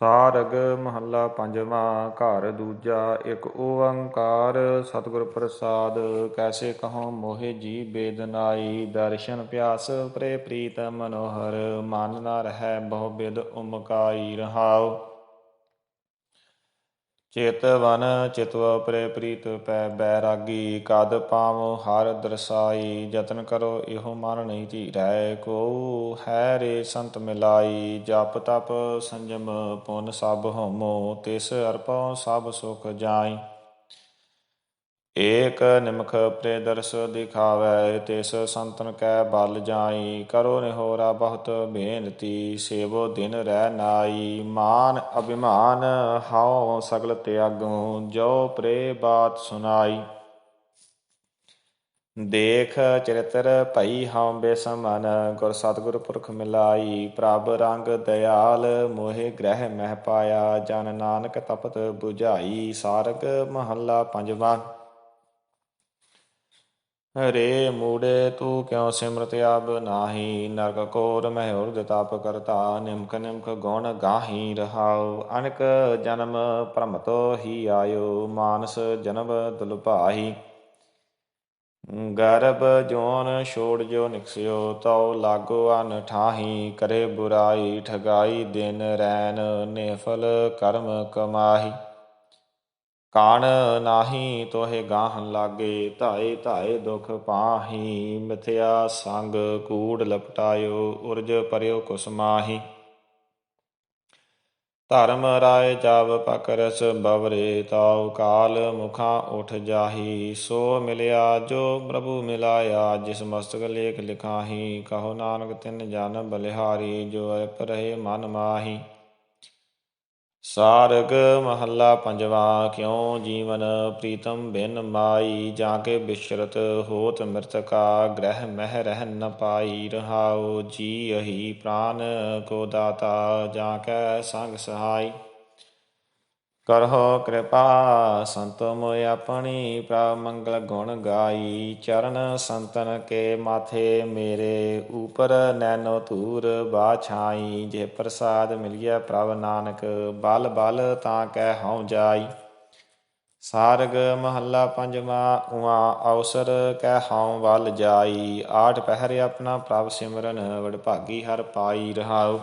ਸਾਰਗ ਮਹੱਲਾ ਪੰਜਵਾਂ, ਘਰ ਦੂਜਾ, ਇੱਕ ਓੰਕਾਰ। ਸਤਿਗੁਰ ਪ੍ਰਸਾਦ, ਕੈਸੇ ਕਹੋ ਮੋਹਿ ਜੀ ਬੇਦਨਾਈ। ਦਰਸ਼ਨ ਪਿਆਸ ਪ੍ਰੇ ਪ੍ਰੀਤ ਮਨੋਹਰ, ਮਨ ਨਾ ਰਹਿ ਬਹੁ ਬਿਦ ਉਮਕਾਈ ਰਹਾਉ। ਚੇਤਵਨ ਚਿਤਵ ਪ੍ਰੇ ਪ੍ਰੀਤ ਪੈ ਬੈਰਾਗੀ, ਕਦ ਪਾਵ ਹਰ ਦਰਸਾਈ, ਯਤਨ ਕਰੋ ਇਹੋ ਮਨ ਨਹੀਂ ਧੀਰੈ, ਕੋ ਹੈ ਰੇ ਸੰਤ ਮਿਲਾਈ, ਜਪ ਤਪ ਸੰਜਮ ਪੁਨ ਸਭ ਹੋਮੋ, ਤਿਸ ਅਰਪਉ ਸਭ ਸੁਖ ਜਾਈ। ਏਕ ਨਿਮਖ ਪ੍ਰੇ ਦਰਸ ਦਿਖਾਵੈ, ਤਿਸ ਸੰਤਨ ਕੈ ਬਲ ਜਾਈ, ਕਰੋ ਨਿਹੋਰਾ ਬਹੁਤ ਬੇਨਤੀ, ਸੇਵੋ ਦਿਨ ਰਹਿ ਨਾਈ। ਮਾਨ ਅਭਿਮਾਨ ਹਾਉ ਸਗਲ ਤਿਆਗੋ, ਜੋ ਪ੍ਰੇ ਬਾਤ ਸੁਨਾਈ। ਦੇਖ ਚਰਿਤਰ ਭਈ ਹਉ ਬੇਸਮਨ, ਗੁਰ ਸਤਿਗੁਰ ਪੁਰਖ ਮਿਲਾਈ, ਪ੍ਰਭ ਰੰਗ ਦਇਆਲ ਮੋਹਿ ਗ੍ਰਹਿ ਮਹਿ ਪਾਇਆ, ਜਨ ਨਾਨਕ ਤਪਤ 부ਝਾਈ ਸਾਰਗ ਮਹੱਲਾ ਪੰਜਵਾਂ। ਰੇ ਮੂੜੇ, ਤੂੰ ਕਿਉ ਸਿਮਰਤ ਆਬ ਨਾਹੀ? ਨਰਕ ਕੋਰ ਮਹਿ ਉਰਦ ਕਰਤਾ, ਨਿਮਕ ਨਿਮਕ ਗੁਣ ਗਾਹੀ ਰਹਾਉ। ਅਨਕ ਜਨਮ ਭ੍ਰਮਤੋ ਹੀ ਆਇਓ, ਮਾਨਸ ਜਨਮ ਦੁਲਭਾਹੀ ਗਰਭ ਜੋਨ ਛੋੜ ਜੋ ਨਿਕਸਿਓ, ਤਉ ਲਾਗੋ ਅਨ ਠਾਹੀ। ਕਰੇ ਬੁਰਾਈ ਠਗਾਈ, ਦਿਨ ਰੈਨ ਨੇਫਲ ਕਰਮ ਕਮਾਹੀ। ਕਾਣ ਨਾਹੀ ਤੋਹਿ ਗਾਹਨ ਲਾਗੇ, ਧਾਏ ਧਾਏ ਦੁਖ ਪਾਹੀ, ਮਿਥਿਆ ਸੰਗ ਕੂੜ ਲਪਟਾਇਓ, ਉਰਜ ਪਰਿਓ ਕੁਸਮਾਹੀ ਧਰਮ ਰਾਏ ਜਬ ਪਕਰਸ ਬਵਰੇ, ਤਾਉ ਕਾਲ ਮੁਖਾਂ ਉਠ ਜਾਹੀ। ਸੋ ਮਿਲਿਆ ਜੋ ਪ੍ਰਭੂ ਮਿਲਾਇਆ, ਜਿਸ ਮਸਤਕ ਲੇਖ ਲਿਖਾਹੀ, ਕਹੋ ਨਾਨਕ ਤਿਨ ਜਨ ਬਲਿਹਾਰੀ, ਜੋ ਅਪ ਰਹੇ ਮਨ ਮਾਹੀ। ਸਾਰਗ ਮਹੱਲਾ ਪੰਜਵਾ, ਕਿਉ ਜੀਵਨ ਪ੍ਰੀਤਮ ਬਿਨ ਮਾਈ, ਜਾ ਕੇ ਬਿਸ਼ਰਤ ਹੋਤ ਮ੍ਰਿਤਕਾ, ਗ੍ਰਹਿ ਮਹਿ ਰਹਿ ਨ ਪਾਈ, ਰਹਾਉ ਜੀ ਅਹੀ ਪ੍ਰਾਨ ਕੋ ਦਾਤਾ, ਜਾ ਕੈ ਸੰਗ ਸਹਾਈ। ਕਰਹੁ ਕਿਰਪਾ, ਸੰਤ ਮੋਇ ਆਪਣੀ ਪ੍ਰਭ ਮੰਗਲ ਗੁਣ ਗਾਈ। ਚਰਨ ਸੰਤਨ ਕੇ ਮਾਥੇ ਮੇਰੇ, ਉਪਰ ਨੈਨੋ ਧੂਰ ਬਾਛਾਈ ਜੇ ਪ੍ਰਸਾਦ ਮਿਲਿਆ ਪ੍ਰਭ ਨਾਨਕ, ਬਲ ਬਲ ਤਾਂ ਕਹਿ ਹਉ ਜਾਈ। ਸਾਰਗ ਮਹੱਲਾ ਪੰਜਵਾ ਉਆ ਅਵਸਰ ਕਹਿ ਹਉ ਵੱਲ ਜਾਈ। ਆਠ ਪਹਿਰ ਆਪਣਾ ਪ੍ਰਭ ਸਿਮਰਨ, ਵਡਭਾਗੀ ਹਰ ਪਾਈ ਰਹਾਉ।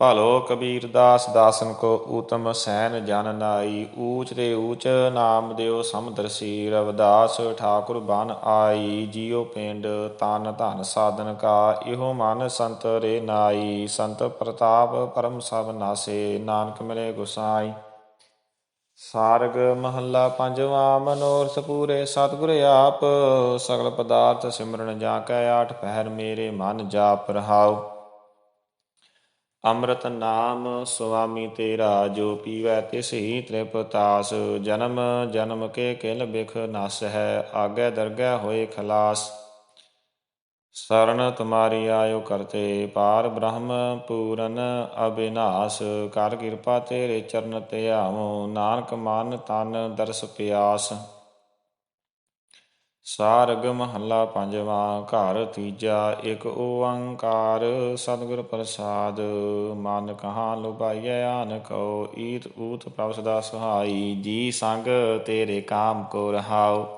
ਭਲੋ ਕਬੀਰ ਦਾਸ ਦਾਸਨ ਕੋ ਊਤਮ ਸੈਨ ਜਨ ਨਾਈ, ਊਚ ਰੇ ਊਚ ਨਾਮ ਦਿਓ ਸਮਦਰਸੀ ਰਵਦਾਸ ਠਾਕੁਰ ਬਨ ਆਈ, ਜੀਉ ਪਿੰਡ ਤਨ ਧਨ ਸਾਧਨ ਕਾ, ਇਹੋ ਮਨ ਸੰਤ ਰੇ ਨਾਈ, ਸੰਤ ਪ੍ਰਤਾਪ ਪਰਮ ਸਭ ਨਾਸੇ, ਨਾਨਕ ਮਿਲੇ ਗੁਸਾਈ। ਸਾਰਗ ਮਹੱਲਾ ਪੰਜਵਾ, ਮਨੋਰਥ ਪੂਰੇ ਸਤਿਗੁਰ ਆਪ, ਸਗਲ ਪਦਾਰਥ ਸਿਮਰਨ ਜਾਂ ਕੈ ਆਠ ਪਹਿਰ ਮੇਰੇ ਮਨ ਜਾਪ ਰਹਾਉ। ਅੰਮ੍ਰਿਤ ਨਾਮ ਸੁਆਮੀ ਤੇਰਾ, ਜੋ ਪੀਵੈ ਤਿਸ ਹੀ ਤ੍ਰਿਪਤਾਸ। ਜਨਮ ਜਨਮ ਕੇ ਕਿਲ ਬਿਖ ਨਸ ਹੈ, ਆਗੇ ਦਰਗਹਿ ਹੋਏ ਖਲਾਸ। ਸਰਣ ਤੁਮਾਰੀ ਆਇਓ ਕਰਤੇ, ਪਾਰ ਬ੍ਰਹਮ ਪੂਰਨ ਅਬਿਨਾਸ਼ ਕਰ ਕਿਰਪਾ ਤੇਰੇ ਚਰਨ ਤੇ ਨਾਨਕ ਮਨ ਤਨ ਦਰਸ ਪਿਆਸ। ਸਾਰਗ ਮਹੱਲਾ ਪੰਜਵਾਂ, ਘਰ ਤੀਜਾ, ਇੱਕ ਓੰਕਾਰ, ਸਤਿਗੁਰ ਪ੍ਰਸਾਦ। ਮਨ ਕਹਾ ਲੁਭਾਈਐ ਆਨ ਕਉ ਈਤ ਊਤ ਪ੍ਰਭ ਸਦਾ ਸੁਹਾਈ। ਜੀ ਸੰਗ ਤੇਰੇ ਕਾਮ ਕੋ ਰਹਾਉ।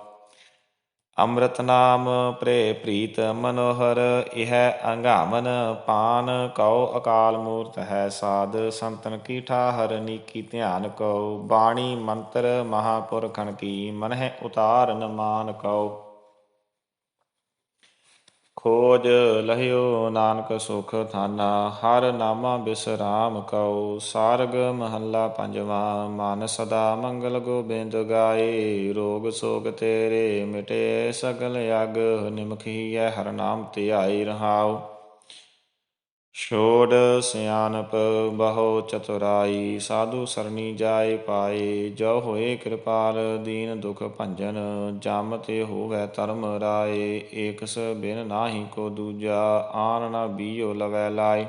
ਅੰਮ੍ਰਿਤ ਨਾਮ ਪ੍ਰੇ ਪ੍ਰੀਤ ਮਨੋਹਰ, ਇਹ ਅੰਗਾਮਨ ਪਾਨ ਕਉ ਅਕਾਲ ਮੂਰਤ ਹੈ ਸਾਧ, ਸੰਤਨ ਕੀ ਠਾਹਰ ਨੀਕੀ ਧਿਆਨ ਕਉ, ਬਾਣੀ ਮੰਤਰ ਮਹਾਪੁਰਖਨ ਕੀ ਮਨਹਿ ਉਤਾਰਨ ਮਾਨ ਕਉ। ਖੋਜ ਲਹਿਓ ਨਾਨਕ ਸੁਖ ਥਾਨਾ, ਹਰ ਨਾਮਾ ਬਿਸਰਾਮ ਕਉ, ਸਾਰਗ ਮਹੱਲਾ ਪੰਜਵਾ, ਮਨ ਸਦਾ ਮੰਗਲ ਗੋਬਿੰਦ ਗਾਏ, ਰੋਗ ਸੋਗ ਤੇਰੇ ਮਿਟੇ ਸਗਲ ਅਗ, ਨਿਮਖੀਐ ਹਰ ਨਾਮ ਧਿਆਈ ਰਹਾਉ। ਛੋੜ ਸਿਆਨਪ ਬਹੁ ਚਤੁਰਾਈ, ਸਾਧੂ ਸਰਣੀ ਜਾਏ ਪਾਏ, ਜੋ ਹੋਏ ਕਿਰਪਾਲ, ਦੀਨ ਦੁਖ ਭੰਜਨ, ਜਮ ਤੇ ਹੋਵੇ ਧਰਮ ਰਾਏ, ਏਕਸ ਬਿਨ ਨਾਹੀ ਕੋ ਦੂਜਾ, ਆਨ ਨਾ ਬੀਓ ਲਵੈ ਲਾਏ।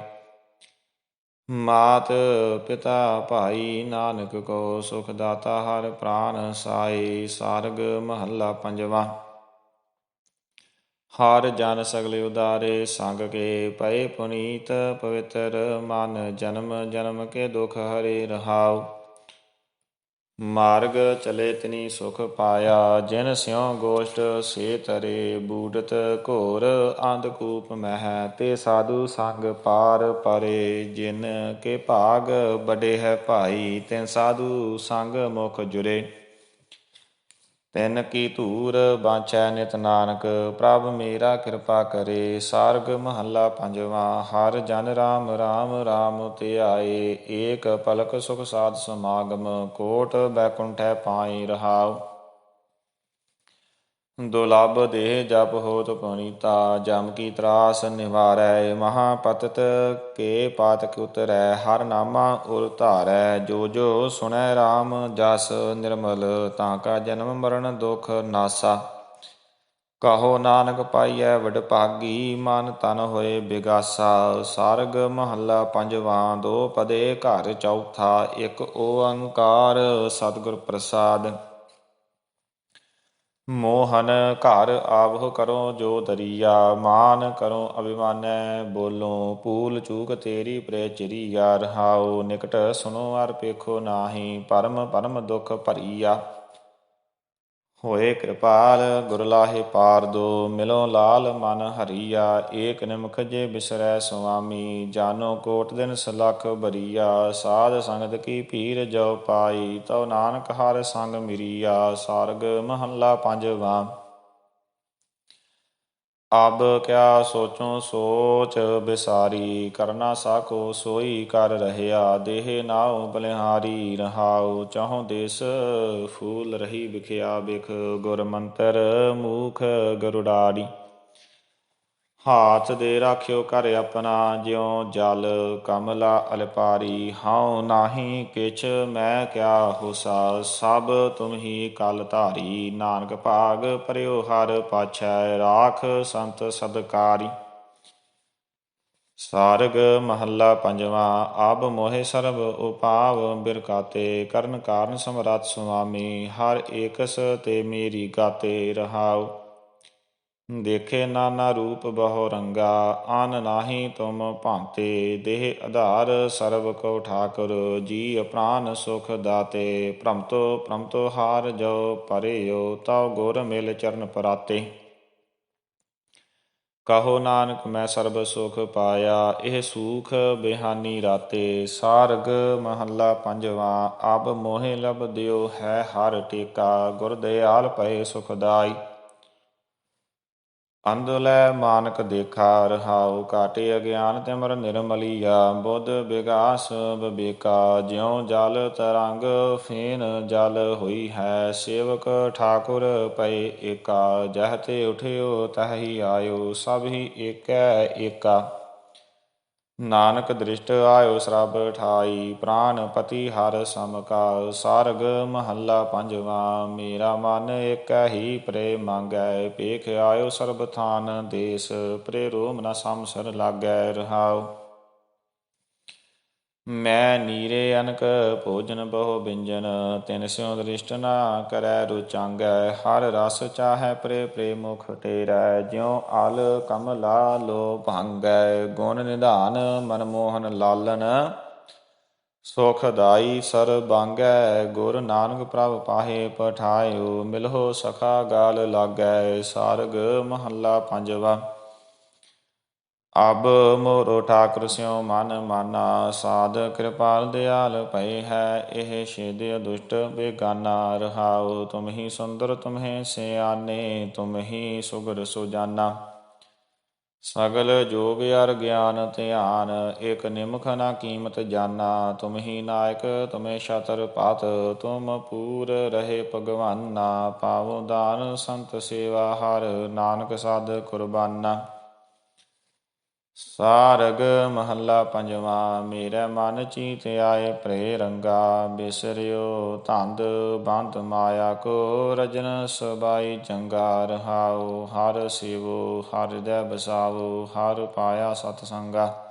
ਮਾਤ ਪਿਤਾ ਭਾਈ, ਨਾਨਕ ਕੋ ਸੁਖ ਦਾਤਾ ਹਰ ਪ੍ਰਾਨ ਸਾਈ ਸਾਰਗ ਮਹੱਲਾ ਪੰਜਵਾ। ਹਰ ਜਨ ਸਗਲੇ ਉਦਾਰੇ, ਸੰਗ ਕੇ ਪਏ ਪੁਨੀਤ, ਪਵਿੱਤਰ ਮਨ ਜਨਮ ਜਨਮ ਕੇ ਦੁਖ ਹਰੇ ਰਹਾਉ। ਮਾਰਗ ਚਲੇ ਤਿਨੀ ਸੁਖ ਪਾਇਆ, ਜਿਨ ਸਿਉ ਗੋਸ਼ਟ ਸੇ ਤਰੇ ਬੂਡਤ ਘੋਰ ਅੰਧਕੂਪ ਮਹਿ, ਤੇ ਸਾਧੂ ਸੰਗ ਪਾਰ ਪਰੇ, ਜਿਨ ਕੇ ਭਾਗ ਬੜੇ ਹੈ ਭਾਈ, ਤਿਨ ਸਾਧੂ ਸੰਗ ਮੁਖ ਜੁਰੇ। ਤਿਨ ਕੀ ਧੂਰ ਬਾਚੈ ਨਿਤ ਨਾਨਕ, ਪ੍ਰਭ ਮੇਰਾ ਕਿਰਪਾ ਕਰੇ, ਸਾਰਗ ਮਹੱਲਾ ਪੰਜਵਾਂ, ਹਰ ਜਨ ਰਾਮ ਰਾਮ ਰਾਮ ਤੇ ਏਕ ਪਲਕ ਸੁਖ ਸਾਧ ਸਮਾਗਮ, ਕੋਟ ਬੈਕੁੰਠੈ ਪਾਈ ਰਹਾਉ। ਦੁਲਬ ਦੇਹ ਜਪ ਹੋਤ ਪਨੀਤਾ ਜਮ ਕੀ ਤਰਾਸ ਨਿਵਾਰੈ ਮਹਾ ਪਤਤ ਕੇ ਪਾਤਕ ਉਤਰੈ, ਹਰ ਨਾਮਾ ਉਰ ਧਾਰੈ, ਜੋ ਜੋ ਸੁਣੈ RAM ਜਸ ਨਿਰਮਲ, ਤਾਂ ਕਾ ਜਨਮ ਮਰਨ ਦੁਖ ਨਾਸਾ। ਕਹੋ ਨਾਨਕ ਪਾਈਐ ਵਡ ਭਾਗੀ, ਮਨ ਤਨ ਹੋਏ ਬਿਗਾਸਾ। ਸਰਗ ਮਹੱਲਾ ਪੰਜਵਾਂ, ਦੋ ਪਦੇ ਘਰ ਚੌਥਾ, ਇੱਕ ਓੰਕਾਰ ਸਤਿਗੁਰ ਪ੍ਰਸਾਦ। ਮੋਹਨ ਘਰ ਆਵਹ ਕਰੋ ਜੋ ਦਰੀਆ, ਮਾਨ ਕਰੋ ਅਭਿਮਾਨੈ, ਬੋਲੋ ਪੂਲ ਚੂਕ ਤੇਰੀ ਪ੍ਰੇ ਚਰੀਆ, ਰਹਾਉ ਨਿਕਟ ਸੁਨੋ ਅਰ ਪੇਖੋ ਨਾਹੀ, ਪਰਮ ਪਰਮ ਦੁਖ ਭਰੀਆ। ਹੋਏ ਕਿਰਪਾਲ, ਗੁਰ ਲਾਹੇ ਪਾਰ ਦੋ, ਮਿਲੋ ਲਾਲ ਮਨ ਹਰੀਆ, ਏਕ ਨਿਮਖ ਜੇ ਬਿਸਰੈ ਸੁਆਮੀ ਜਾਨੋ ਕੋਟ ਦਿਨ ਸਲਖ ਬਰੀਆ, ਸਾਧ ਸੰਗਤ ਕੀ ਪੀਰ ਜੋ ਪਾਈ, ਤਉ ਨਾਨਕ ਹਰ ਸੰਗ ਮਿਰੀਆ, ਸਾਰਗ ਮਹੱਲਾ ਪੰਜਵਾ। ਅਬ ਕਿਆ ਸੋਚੋ, ਸੋਚ ਬਿਸਾਰੀ, ਕਰਨਾ ਸਾਕੋ ਸੋਈ ਕਰ ਰਹਿਆ, ਦੇਹ ਨਾਉ ਬਲਿਹਾਰੀ, ਰਹਾਉ, ਚਾਹੋ ਦੇਸ ਫੂਲ ਰਹੀ ਵਿਖਿਆ ਬਿਖ ਗੁਰ ਮੰਤਰ ਮੂਖ ਗਰੁੜਾੜੀ ਹਾਥ ਦੇ ਰਾਖਿਓ ਕਰ ਆਪਣਾ, ਜਿਉ ਜਲ ਕਮਲਾ ਅਲਪਾਰੀ। ਹਉ ਨਾਹੀ ਕਿਛ ਮੈਂ ਕਿਆ ਹੋਸਾ, ਸਭ ਤੁਮ ਕਲ ਧਾਰੀ। ਨਾਨਕ ਭਾਗ ਪਰਿਓ ਹਰ ਪਾਛੈ, ਰਾਖ ਸੰਤ ਸਦਕਾਰੀ। ਸਾਰਗ ਮਹੱਲਾ ਪੰਜਵਾ ਆਬ ਮੋਹਿ ਸਰਬ ਉਪਾਵ, ਬਿਰਕਾਤੇ, ਕਰਨ ਕਾਰਨ ਸਮਰੱਥ ਸੁਆਮੀ। ਹਰ ਏਕਸ ਤੇ ਮੇਰੀ ਗਾਤੇ ਰਹਾਉ। ਦੇਖੇ ਨਾਨਾ ਰੂਪ ਬਹੁ ਰੰਗਾ, ਆਨ ਨਾਹੀ ਤੁਮ ਭਾਂਤੇ, ਦੇਹ ਆਧਾਰ ਸਰਬ ਕੋ ਠਾਕੁਰ, ਜੀ ਪ੍ਰਾਨ ਸੁਖ ਦਾਤੇ, ਭ੍ਰਮਤੋ ਭ੍ਰਮਤੋ ਹਾਰ ਜੋ ਪਰਿਓ, ਤਉ ਗੁਰ ਮਿਲ ਚਰਨ ਪਰਾਤੇ। ਕਹੋ ਨਾਨਕ, ਮੈਂ ਸਰਬ ਸੁਖ ਪਾਇਆ, ਇਹ ਸੂਖ ਬਿਹਾਨੀ ਰਾਤੇ। ਸਾਰਗ ਮਹੱਲਾ ਪੰਜਵਾ ਅਬ ਮੋਹਿ ਲਬ ਦਿਓ, ਹੈ ਹਰ ਟੇਕਾ, ਗੁਰ ਦਿਆਲ ਪਏ ਸੁਖਦਾਈ ਅੰਦੁਲੈ ਮਾਨਕ ਦੇਖਾ ਰਹਾਉ ਕਾਟੇ ਅਗਿਆਨ ਤਿਮਰ ਨਿਰਮਲੀਆ, ਬੁੱਧ ਵਿਗਾਸ ਵਿਵੇਕਾ ਜਿਉ ਜਲ ਤਰੰਗ ਫੇਨ ਜਲ ਹੋਈ ਹੈ, ਸੇਵਕ ਠਾਕੁਰ ਪਏ ਏਕਾ, ਜਹ ਤੇ ਉਠਿਓ ਤਹੀ ਆਇਓ, ਸਭ ਹੀ ਏਕੈ ਏਕਾ। ਨਾਨਕ ਦ੍ਰਿਸ਼ਟ ਆਇਓ ਸਰਬ ਠਾਈ, ਪ੍ਰਾਨ ਪਤੀ ਹਰ ਸਮਕਾ ਸਰਗ ਮਹੱਲਾ ਪੰਜਵਾ, ਮੇਰਾ ਮਨ ਇਕ ਹੀ ਪ੍ਰੇ ਮੰਗੈ ਪੇਖ ਆਇਓ ਸਰਬ ਥਾਨ ਦੇਸ ਪ੍ਰੇ ਰੋਮ ਸਮਸਰ ਲਾਗੈ ਰਹਾਉ। ਮੈਂ ਨੀਰੇ ਅਨਕ ਭੋਜਨ ਬਹੁ ਬਿੰਜਨ, ਤਿਨ ਸਿਉ ਦ੍ਰਿਸ਼ਟ ਨਾ ਕਰੈ ਰੁਚਾਂਗੈ, ਹਰ ਰਸ ਚਾਹੈ ਪ੍ਰੇ ਪ੍ਰੇਮੁਖ ਤੇਰਾ ਜਿਉ ਅਲ ਕਮਲਾ ਲੋ ਭੰਗੈ, ਗੁਣ ਨਿਧਾਨ ਮਨ ਮੋਹਨ ਲਾਲਨ ਸੁਖਦਾਈ ਸਰ ਬਾਂਗੈ, ਗੁਰ ਨਾਨਕ ਪ੍ਰਭ ਪਾਹੇ ਪਠਾਇਓ, ਮਿਲਹੁ ਸਖਾ ਗਾਲ ਲਾਗੈ, ਸਾਰਗ ਮਹੱਲਾ ਪੰਜਵਾ। ਅਬ ਮੋਰੋ ਠਾਕੁਰ ਸਿਉ ਮਨ ਮਾਨਾ, ਸਾਧ ਕਿਰਪਾਲ ਦਿਆਲ ਭਏ ਹੈ, ਇਹ ਛੇਦ ਦੁਸ਼ਟ ਬੇਗਾਨਾ, ਰਹਾਉ ਤੁਮ ਹੀ ਸੁੰਦਰ, ਤੁਮਹਿ ਸਿਆਨੇ ਤੁਮ ਹੀ ਸੁਗਰ ਸੁਜਾਨਾ। ਸਗਲ ਜੋਗ ਅਰ ਗਿਆਨ ਧਿਆਨ, ਇਕ ਨਿਮਖ ਨਾ ਕੀਮਤ ਜਾਨਾ। ਤੁਮ ਹੀ ਨਾਇਕ, ਤੁਮੇ ਸ਼ਤਰ ਪਾਤ, ਤੁਮ ਪੂਰ ਰਹੇ ਭਗਵਾਨਾ। ਪਾਵੋ ਦਾਨ, ਸੰਤ ਸੇਵਾ ਹਰ, ਨਾਨਕ ਸਾਧ ਕੁਰਬਾਨਾ। ਸਾਰਗ ਮਹੱਲਾ ਪੰਜਵਾ, ਮੇਰਾ ਮਨ ਚੀਤ ਆਏ ਪ੍ਰੇ ਰੰਗਾ, ਬਿਸਰਿਓ ਧੰਦ ਬੰਦ ਮਾਇਆ ਕੋ ਰਜਨ ਸਬਾਈ ਚੰਗਾ ਰਹਾਉ ਹਰ ਸੇਵੋ, ਹਰ ਦੇ ਬਸਾਵੋ, ਹਰ ਪਾਇਆ ਸਤ ਸੰਗਾ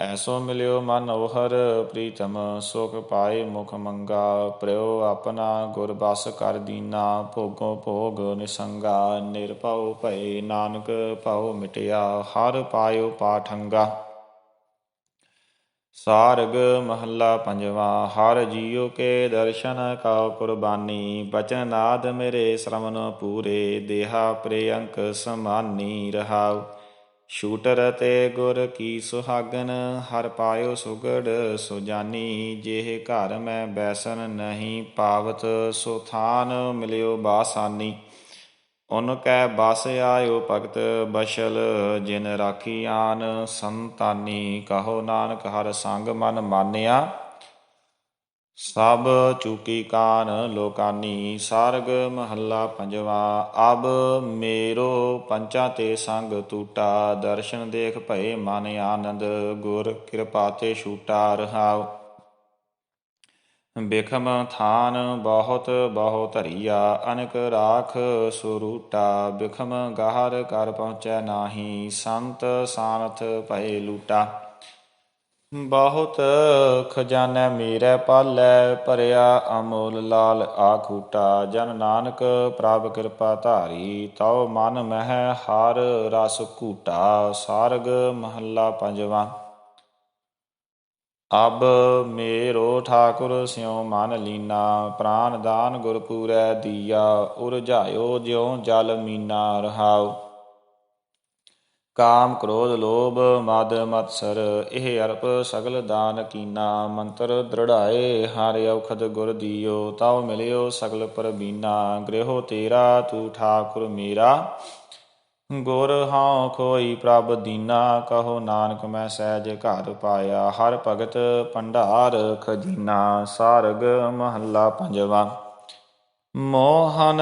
ਐਸੋ ਮਿਲਿਓ ਮਨ ਉਹਰ ਪ੍ਰੀਤਮ ਸੁਖ ਪਾਏ ਮੁਖ ਮੰਗਾ, ਪ੍ਰਯੋ ਆਪਣਾ ਗੁਰ ਬਸ ਕਰ ਦੀਨਾ, ਭੋਗੋ ਭੋਗ ਨਿਸੰਗਾ, ਨਿਰਭਉ ਭਏ ਨਾਨਕ ਭਉ ਮਿਟਿਆ, ਹਰ ਪਾਇਓ ਪਾਠੰਗਾ। ਸਾਰਗ ਮਹੱਲਾ ਪੰਜਵਾ, ਹਰ ਜੀਉ ਕੇ ਦਰਸ਼ਨ ਕਾ ਕੁਰਬਾਨੀ, ਬਚਨ ਨਾਦ ਮੇਰੇ ਸ਼ਰਮਨ ਪੂਰੇ, ਦੇਹਾ ਪ੍ਰਿਯੰਕ ਸਮਾਨੀ ਰਹਾਉ। ਸ਼ੂਟਰ ਤੇ ਗੁਰ ਕੀ ਸੁਹਾਗਨ, ਹਰ ਪਾਇਓ ਸੁਗੜ ਸੁਜਾਨੀ ਜਿਹ ਘਰ ਮੈਂ ਬੈਸਨ ਨਹੀਂ ਪਾਵਤ, ਸੋ ਥਾਨ ਮਿਲਿਓ ਬਾਸਾਨੀ। ਉਨ ਕੈ ਬਸ ਆਇਓ ਭਗਤ ਬਸ਼ਲ ਜਿਨ ਰਾਖੀ ਆਨ ਸੰਤਾਨੀ, ਕਹੋ ਨਾਨਕ ਹਰ ਸੰਗ ਮਨ ਮਾਨਿਆ। ਸਭ ਚੁਕੀ ਕਾਨ ਲੋਕਾਨੀ, ਸਾਰਗ ਮਹੱਲਾ ਪੰਜਵਾ, ਅਬ ਮੇਰੋ ਪੰਚਾ ਤੇ ਸੰਗ ਟੂਟਾ ਦਰਸ਼ਨ ਦੇਖ ਭਏ ਮਨ ਆਨੰਦ, ਗੁਰ ਕਿਰਪਾ ਤੇ ਛੂਟਾ ਰਹਾਉ। ਬਿਖਮ ਥਾਨ ਬਹੁਤ ਬਹੁ ਧਰੀਆ, ਅਨਕ ਰਾਖ ਸੁਰੂਟਾ, ਬਿਖਮ ਗਾਹਰ ਕਰ ਪਹੁੰਚੈ ਨਾਹੀ, ਸੰਤ ਸਾਨਥ ਭਏ ਲੂਟਾ। ਬਹੁਤ ਖਜ਼ਾਨਾ ਮੇਰੇ ਪਾਲੈ, ਭਰਿਆ ਅਮੋਲ ਲਾਲ ਆਖੂਟਾ। ਜਨ ਨਾਨਕ ਪ੍ਰਭ ਕਿਰਪਾ ਧਾਰੀ, ਤਉ ਮਨ ਮਹਿ ਹਰ ਰਸ ਘੂਟਾ। ਸਾਰਗ ਮਹੱਲਾ ਪੰਜਵਾਂ। ਅਬ ਮੇਰੋ ਠਾਕੁਰ ਸਿਉ ਮਨ ਲੀਨਾ, ਪ੍ਰਾਨ ਦਾਨ ਗੁਰ ਪੂਰੈ ਦੀਆ ਉਰਜਾਇਓ ਜਿਉ ਜਲ ਮੀਨਾ ਰਹਾਓ ਕਾਮ ਕ੍ਰੋਧ ਲੋਭ ਮਦ ਮਤਸਰ, ਇਹ ਅਰਪ ਸਗਲ ਦਾਨ ਕੀਨਾ, ਮੰਤਰ ਦ੍ਰਿੜਾਏ, ਹਰ ਔਖਦ ਗੁਰ ਦੀਓ, ਤਉ ਮਿਲਿਓ ਸਗਲ ਪਰਬੀਨਾ ਗ੍ਰਹਿਓ ਤੇਰਾ, ਤੂ ਠਾਕੁਰ ਮੇਰਾ। ਗੁਰ ਹਾਂ ਖੋਈ ਪ੍ਰਭ ਦੀਨਾ, ਕਹੋ ਨਾਨਕ ਮੈਂ ਸਹਿਜ ਘਰ ਪਾਇਆ, ਹਰ ਭਗਤ ਭੰਡਾਰ ਖਜੀਨਾ, ਸਾਰਗ ਮਹੱਲਾ ਪੰਜਵਾ। ਮੋਹਨ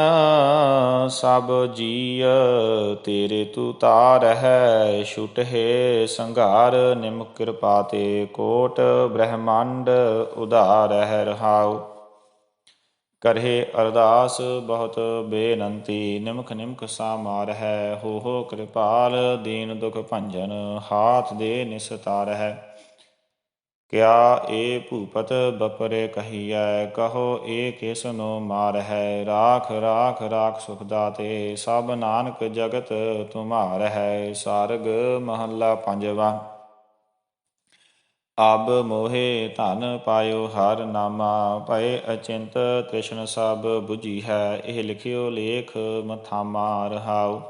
ਸਭ ਜੀਅ, ਤੇਰੇ ਤੂ ਤਾਰ ਹੈ, ਛੁਟੇ ਸੰਘਾਰ, ਨਿਮ ਕਿਰਪਾ ਤੇ ਕੋਟ ਬ੍ਰਹਮੰਡ ਉਧਾਰ ਹੈ ਰਹਾਉ। ਕਰਹਿ ਅਰਦਾਸ ਬਹੁਤ ਬੇਨੰਤੀ ਨਿਮਖ ਨਿਮਖ ਸਾਮਾਰ ਹੈ, ਹੋ ਹੋ ਕਿਰਪਾਲ, ਦੀਨ ਦੁਖ ਭੰਜਨ, ਹਾਥ ਦੇ ਨਿਸਤਾਰ ਹੈ। ਕਿਆ ਏ ਭੂਪਤ ਬਪਰੇ ਕਹੀਐ, ਕਹੋ ਏ ਨੂੰ ਮਾਰ ਹੈ ਰਾਖ ਰਾਖ ਰਾਖ ਸੁਖ ਦਾਤੇ, ਸਭ ਨਾਨਕ ਜਗਤ ਤੁਮਾਰ ਹੈ ਸਾਰਗ ਮਹੱਲਾ ਪੰਜਵਾ। ਅਬ ਮੋਹੇ ਧਨ ਪਾਇਓ ਹਰ ਨਾਮਾ, ਭਏ ਅਚਿੰਤ ਤ੍ਰਿਸ਼ਨ ਸਭ 부ਜੀ ਹੈ ਇਹ ਲਿਖਿਓ ਲੇਖ ਮਥਾਮਾ ਰਹਾਉ।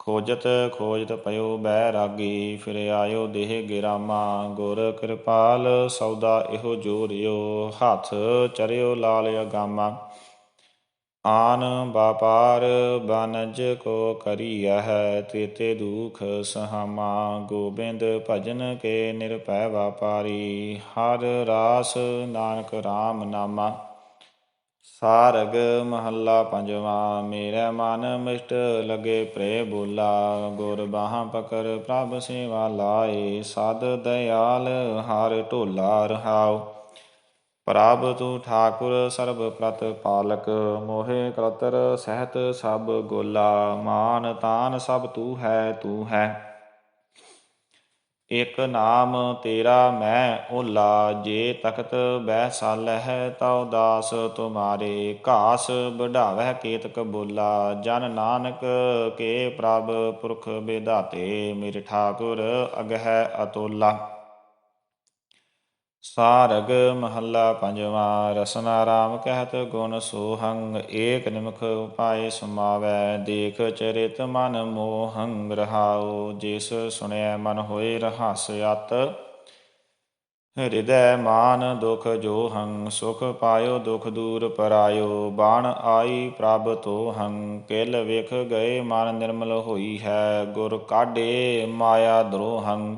ਖੋਜਤ ਖੋਜਤ ਪਇਓ ਬੈ ਰਾਗੀ ਫਿਰ ਆਇਓ ਦੇਹ ਗਿਰਾਮਾ। ਗੁਰ ਕਿਰਪਾਲ ਸੌਦਾ ਇਹੋ ਜੋਰਿਓ ਹੱਥ ਚਰਿਓ ਲਾਲ ਅਗਾਮਾ। ਆਨ ਬਾਪਾਰ ਬਨਜ ਕੋ ਕਰੀਐ ਹੈ, ਤੇਤੇ ਦੁਖ ਸਹਾਮਾ। ਗੋਬਿੰਦ ਭਜਨ ਕੇ ਨਿਰਭੈ ਵਪਾਰੀ, ਹਰ ਰਾਸ ਨਾਨਕ RAM ਨਾਮਾ। ਸਾਰਗ ਮਹੱਲਾ ਪੰਜਵਾ, ਮੇਰਾ ਮਨ ਮਿਸ਼ਟ ਲਗੇ ਪ੍ਰੇ ਬੋਲਾ, ਗੁਰ ਬਾਹਾਂ ਪਕਰ ਪ੍ਰਭ ਸੇਵਾ ਲਾਏ, ਸਦ ਦਇਆਲ ਹਰ ਢੋਲਾ ਰਹਾਉ। ਪ੍ਰਭ ਤੂ ਠਾਕੁਰ ਸਰਬ ਪ੍ਰਤ ਪਾਲਕ, ਮੋਹਿ ਕਰਤਰ ਸਹਿਤ ਸਭ ਗੋਲਾ, ਮਾਨ ਤਾਨ ਸਭ ਤੂ ਹੈ ਤੂ ਹੈ। ਇਕ ਨਾਮ ਤੇਰਾ ਮੈਂ ਓਲਾ, ਜੇ ਤਖਤ ਬਹਿ ਸਾਲਹਿ ਤਉ ਦਾਸ, ਤੁਮਾਰੇ ਘਾਸ ਬਢਾਵਹਿ ਕੇਤਕ ਬੋਲਾ। ਜਨ ਨਾਨਕ ਕੇ ਪ੍ਰਭ ਪੁਰਖ ਬੇਦਾਤੇ ਮੇਰੇ ਠਾਕੁਰ ਅਗਹਿ ਅਤੋਲਾ। ਸਾਰਗ ਮਹੱਲਾ ਪੰਜਵਾਂ, ਰਸਨਾ ਰਾਮ ਕਹਿਤ ਗੁਣ ਸੋਹੰਗ, ਏਕ ਨਿਮਖ ਉਪਾਏ ਸਮਾਵੈ, ਦੇਖ ਚਰਿਤ ਮਨ ਮੋਹੰ ਰਹਾਉ, ਜਿਸ ਸੁਣਿਆ ਮਨ ਹੋਏ ਰਹਾਸ ਅਤ। ਹਿਰਦੈ ਮਾਨ ਦੁਖ ਜੋ ਹੰ ਸੁਖ ਪਾਇਓ ਦੁਖ ਦੂਰ ਪਰਾਇਓ, ਬਾਣ ਆਈ ਪ੍ਰਭ ਤੋ ਹੰ ਕਿਲ ਵੇਖ ਗਏ ਮਨ ਨਿਰਮਲ ਹੋਈ ਹੈ, ਗੁਰ ਕਾਢੇ ਮਾਇਆ ਦਰੋਹੰ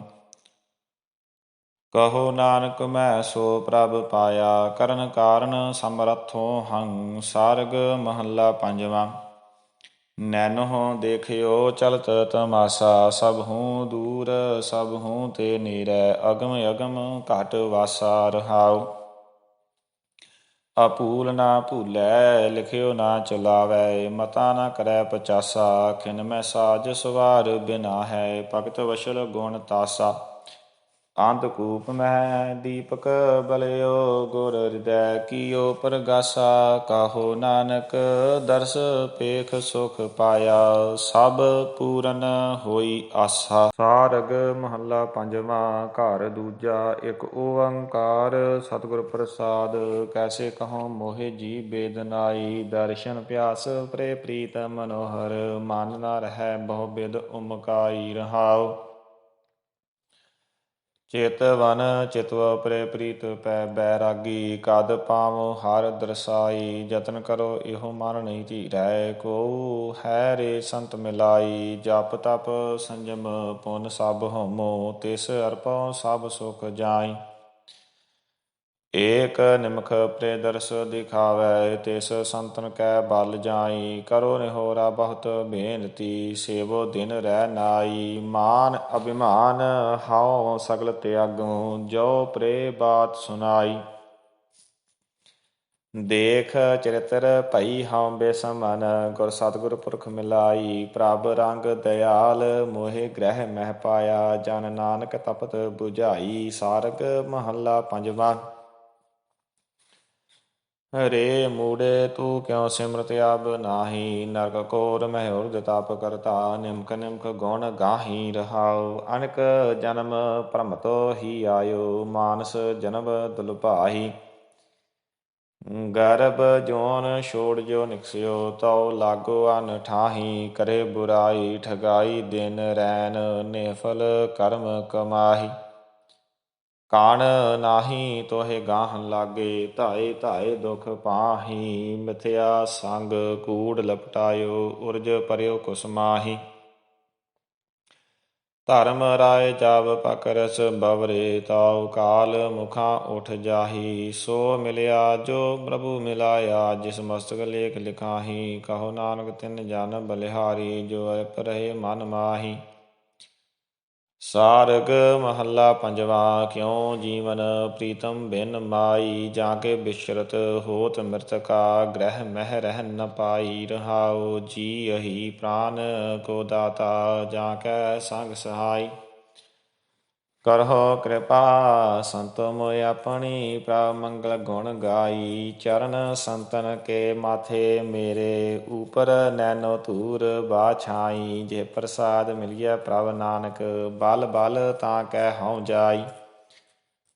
ਕਹੋ ਨਾਨਕ ਮੈਂ ਸੋ ਪ੍ਰਭ ਪਾਇਆ, ਕਰਨ ਕਾਰਨ ਸਮਰਥੋ ਹੰ ਸਾਰਗ ਮਹੱਲਾ ਪੰਜਵਾ। ਨੈਨੋ ਦੇਖਿਓ ਚਲਤ ਤਮਾਸਾ, ਸਭ ਹੂੰ ਦੂਰ, ਸਭ ਹੂੰ ਤੇ ਨੀਰੈ, ਅਗਮ ਅਗਮ ਘਟ ਵਾਸਾ ਰਹਾਉ। ਅਪੂਲ ਨਾ ਭੂਲੈ, ਲਿਖਿਓ ਨਾ ਚਲਾਵੈ, ਮਤਾ ਨਾ ਕਰੈ ਪਚਾਸਾ, ਖਿਨ ਮੈਂ ਸਾਜ ਸਵਾਰ ਬਿਨਾ ਹੈ, ਭਗਤ ਵਸ਼ਲ ਗੁਣ ਤਾਸਾ। ਅੰਤਕੂਪ ਮਹਿ ਦੀਪਕ ਬਲਿਓ, ਗੁਰ ਹਿਰਦੈ ਕੀਓ ਪ੍ਰਗਾਸਾ, ਕਾਹੋ ਨਾਨਕ ਦਰਸ ਪੇਖ ਸੁਖ ਪਾਇਆ, ਸਭ ਪੂਰਨ ਹੋਈ ਆਸਾ। ਸਾਰਗ ਮਹੱਲਾ ਪੰਜਵਾਂ, ਘਰ ਦੂਜਾ, ਇੱਕ ਓੰਕਾਰ, ਸਤਿਗੁਰ ਪ੍ਰਸਾਦ, ਕੈਸੇ ਕਹੋ ਮੋਹਿ ਜੀ ਬੇਦਨਾਈ ਦਰਸ਼ਨ ਪਿਆਸ ਪ੍ਰੇ ਪ੍ਰੀਤ ਮਨੋਹਰ, ਮਨ ਨਾ ਰਹਿ ਬਹੁ ਬਿਦ ਉਮਕਾਈ ਰਹਾਉ ਚੇਤਵਨ ਚਿਤਵ ਪ੍ਰੇ ਪ੍ਰੀਤ ਪੈ ਬੈਰਾਗੀ, ਕਦ ਪਾਵ ਹਰ ਦਰਸਾਈ, ਯਤਨ ਕਰੋ ਇਹੋ ਮਨ ਨਹੀਂ ਧੀਰੈ, ਕੋ ਹੈ ਰੇ ਸੰਤ ਮਿਲਾਈ, ਜਪ ਤਪ ਸੰਜਮ ਪੁਨ ਸਭ ਹੋਮੋ ਤਿਸ ਅਰਪਉ ਸਭ ਸੁਖ ਜਾਈ। ਏਕ ਨਿਮਖ ਪ੍ਰੇ ਦਰਸ ਦਿਖਾਵੈ, ਤਿਸ ਸੰਤਨ ਕੈ ਬਲ ਜਾਈ, ਕਰੋ ਨਿਹੋਰਾ ਬਹੁਤ ਬੇਨਤੀ, ਸੇਵੋ ਦਿਨ ਰਹਿ ਨਾਈ। ਮਾਨ ਅਭਿਮਾਨ ਹਾਉ ਸਗਲ ਤਿਆਗੂ, ਜੋ ਪ੍ਰੇ ਬਾਤ ਸੁਨਾਈ। ਦੇਖ ਚਰਿਤਰ ਭਈ ਹਉ ਬੇਸਮਨ, ਗੁਰ ਸਤਿਗੁਰ ਪੁਰਖ ਮਿਲਾਈ। ਪ੍ਰਭ ਰੰਗ ਦਇਆਲ ਮੋਹਿ ਗ੍ਰਹਿ ਮਹਿ ਪਾਇਆ, ਜਨ ਨਾਨਕ ਤਪਤ 부ਝਾਈ ਸਾਰਗ ਮਹੱਲਾ ਪੰਜਵਾਂ। ਰੇ ਮੂੜੇ, ਤੂੰ ਕਿਉ ਸਿਮਰਤ ਆਬ ਨਾਹੀ? ਨਰਕ ਕੋਰ ਮਹਿ ਉਰਦ ਕਰਤਾ, ਨਿਮਕ ਨਿਮਕ ਗੁਣ ਗਾਹੀ ਰਹਾਉ। ਅਨਕ ਜਨਮ ਭ੍ਰਮਤੋ ਹੀ ਆਇਓ, ਮਾਨਸ ਜਨਮ ਦੁਲਭਾਹੀ ਗਰਭ ਜੋਨ ਛੋੜ ਜੋ ਨਿਕਸਿਓ, ਤਉ ਲਾਗੋ ਅਨ ਠਾਹੀ। ਕਰੇ ਬੁਰਾਈ ਠਗਾਈ, ਦਿਨ ਰੈਨ ਨੇਫਲ ਕਰਮ ਕਮਾਹੀ। ਕਾਣ ਨਾਹੀ ਤੋਹਿ ਗਾਹਨ ਲਾਗੇ, ਧਾਏ ਧਾਏ ਦੁਖ ਪਾਹੀ, ਮਿਥਿਆ ਸੰਗ ਕੂੜ ਲਪਟਾਇਓ, ਉਰਜ ਪਰਿਓ ਕੁਸਮਾਹੀ ਧਰਮ ਰਾਏ ਜਬ ਪਕਰਸ ਬਵਰੇ, ਤਾਉ ਕਾਲ ਮੁਖਾਂ ਉਠ ਜਾਹੀ। ਸੋ ਮਿਲਿਆ ਜੋ ਪ੍ਰਭੂ ਮਿਲਾਇਆ, ਜਿਸ ਮਸਤਕ ਲੇਖ ਲਿਖਾਹੀ, ਕਹੋ ਨਾਨਕ ਤਿਨ ਜਨ ਬਲਿਹਾਰੀ, ਜੋ ਅਪ ਰਹੇ ਮਨ ਮਾਹੀ। ਸਾਰਗ ਮਹੱਲਾ ਪੰਜਵਾ, ਕਿਉ ਜੀਵਨ ਪ੍ਰੀਤਮ ਬਿਨ ਮਾਈ, ਜਾ ਕੇ ਬਿਸ਼ਰਤ ਹੋਤ ਮ੍ਰਿਤਕਾ, ਗ੍ਰਹਿ ਮਹਿ ਰਹਿ ਨ ਪਾਈ, ਰਹਾਉ ਜੀ ਅਹੀ ਪ੍ਰਾਨ ਕੋ ਦਾਤਾ, ਜਾ ਕੈ ਸੰਗ ਸਹਾਈ। ਕਰਹੁ ਕਿਰਪਾ, ਸੰਤ ਮੋਇ ਆਪਣੀ ਪ੍ਰਭ ਮੰਗਲ ਗੁਣ ਗਾਈ। ਚਰਨ ਸੰਤਨ ਕੇ ਮਾਥੇ ਮੇਰੇ, ਉਪਰ ਨੈਨੋ ਧੂਰ ਬਾਛਾਈ ਜੇ ਪ੍ਰਸਾਦ ਮਿਲਿਆ ਪ੍ਰਭ ਨਾਨਕ, ਬਲ ਬਲ ਤਾਂ ਕਹਿ ਹਉ ਜਾਈ।